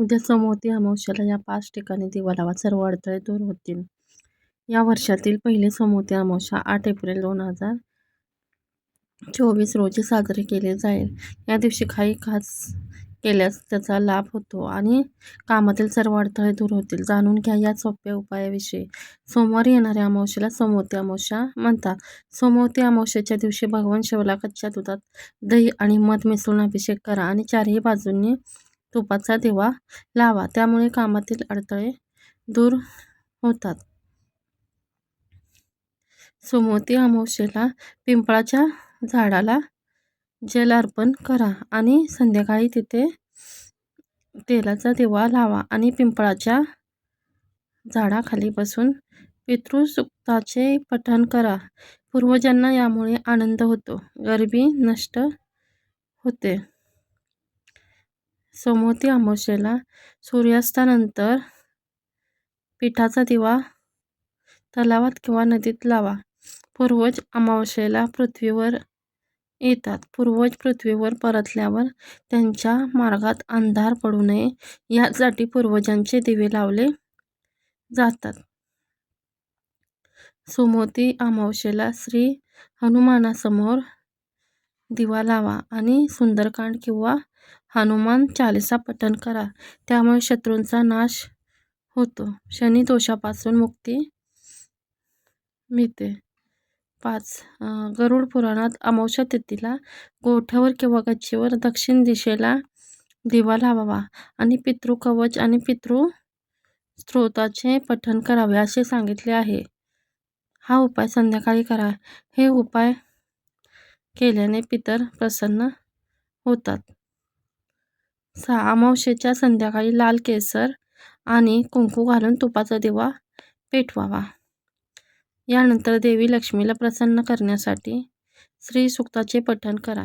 उद्या समोवती अमावस्येला या पाच ठिकाणी दिवा लावा सर्व अडथळे दूर होतील. या वर्षातील पहिली समोवती अमावस्या आठ एप्रिल दोन हजार चोवीस रोजी साजरी केली जाईल. या दिवशी काही खास केल्यास त्याचा लाभ होतो आणि कामातील सर्व अडथळे दूर होतील. जाणून घ्या या सोप्या उपायाविषयी. सोमवारी येणाऱ्या अमावस्येला समोवती अमावस्या म्हणतात. समोवती अमावस्येच्या दिवशी भगवान शिवला कच्च्या दुधात दही आणि मध मिसळून अभिषेक करा आणि चारही बाजूंनी तुपाचा दिवा लावा. त्यामुळे कामातील अडथळे दूर होतात. सोमवती अमावस्येला पिंपळाच्या झाडाला जल अर्पण करा आणि संध्याकाळी तिथे तेलाचा दिवा लावा आणि पिंपळाच्या झाडाखाली बसून पितृसुक्ताचे पठण करा. पूर्वजांना यामुळे आनंद होतो. गरिबी नष्ट होते. सोमवती अमावस्येला सूर्यास्तानंतर पिठाचा दिवा तलावात किंवा नदीत लावा. पूर्वज अमावस्येला पृथ्वीवर येतात. पूर्वज पृथ्वीवर परतल्यावर त्यांच्या मार्गात अंधार पडू नये यासाठी पूर्वजांचे दिवे लावले जातात. सोमवती अमावस्येला श्री हनुमानासमोर दिवा लावा आणि सुंदरकांड किंवा हनुमान चालीसा पठण करा. त्यामुळे शत्रूंचा नाश होतो. शनी दोषापासून मुक्ती मिळते. पाच गरुड पुराणात अमावस्या तिथीला गोठ्यावर किंवा गच्चीवर दक्षिण दिशेला दिवा लावावा आणि पितृकवच आणि पितृ स्त्रोताचे पठण करावे असे सांगितले आहे. हा उपाय संध्याकाळी करा. हे उपाय केल्याने पितर प्रसन्न होतात. सहा अमावस्येच्या संध्याकाळी लाल केसर आणि कुंकू घालून तुपाचा दिवा पेटवावा. यानंतर देवी लक्ष्मीला प्रसन्न करण्यासाठी श्री सुक्ताचे पठण करा.